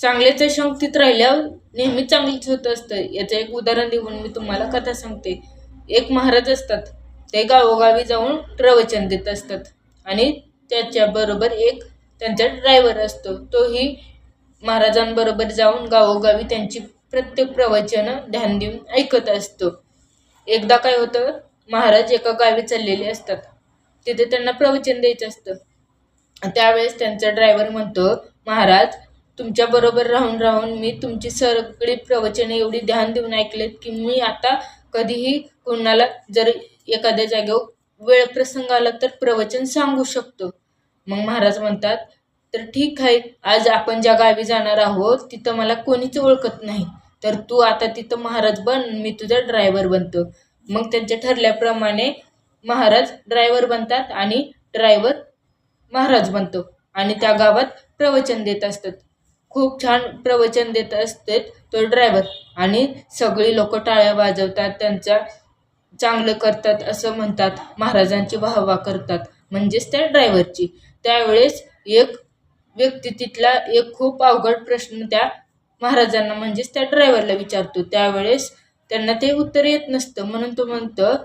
चांगल्याच्या शंक्तीत राहिल्यावर नेहमी चांगलीच होत असतं. याचं एक उदाहरण देऊन मी तुम्हाला कथा सांगते. एक महाराज असतात. ते गावोगावी जाऊन प्रवचन देत असतात. आणि त्याच्याबरोबर एक त्यांचा ड्रायव्हर असतो. तोही महाराजांबरोबर जाऊन गावोगावी त्यांची प्रत्येक प्रवचनं ध्यान देऊन ऐकत असतो. एकदा काय होतं महाराज एका गावी चाललेले असतात. तिथे त्यांना प्रवचन द्यायचं असतं. त्यावेळेस त्यांचा ड्रायव्हर म्हणतो महाराज तुमच्याबरोबर राहून राहून मी तुमची सगळी प्रवचने एवढी ध्यान देऊन ऐकलेत की मी आता कधीही कोणाला जर एखाद्या जागेवर वेळ प्रसंग आला तर प्रवचन सांगू शकतो. मग महाराज म्हणतात तर ठीक आहे आज आपण ज्या गावी जाणार आहोत तिथं मला कोणीच ओळखत नाही. तर तू आता तिथं महाराज बन मी तुझा ड्रायव्हर बनतो. मग त्यांच्या ठरल्याप्रमाणे महाराज ड्रायव्हर बनतात आणि ड्रायव्हर महाराज बनतो आणि त्या गावात प्रवचन देत असतात. खूप छान प्रवचन देत असते तो ड्रायव्हर आणि सगळी लोक टाळ्या वाजवतात त्यांचा चांगलं करतात असं म्हणतात. महाराजांची वाहवा करतात म्हणजेच त्या ड्रायव्हरची त्यावेळेस एक व्यक्ती तिथला एक खूप अवघड प्रश्न त्या महाराजांना म्हणजेच त्या ड्रायव्हरला विचारतो. त्यावेळेस त्यांना ते उत्तर येत नसतं. म्हणून तो म्हणतं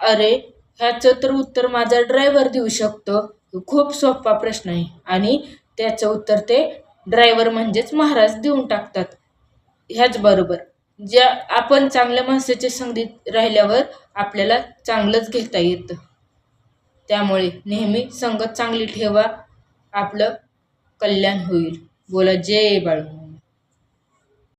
अरे ह्याचं तर उत्तर माझा ड्रायव्हर देऊ शकतो. खूप सोपा प्रश्न आहे. आणि त्याचं उत्तर ते ड्रायव्हर म्हणजेच महाराज देऊन टाकतात. ह्याचबरोबर ज्या आपण चांगल्या माणसाच्या संगतीत राहिल्यावर आपल्याला चांगलंच घेता येतं. त्यामुळे नेहमी संगत चांगली ठेवा आपलं कल्याण होईल. बोला जय बाळू.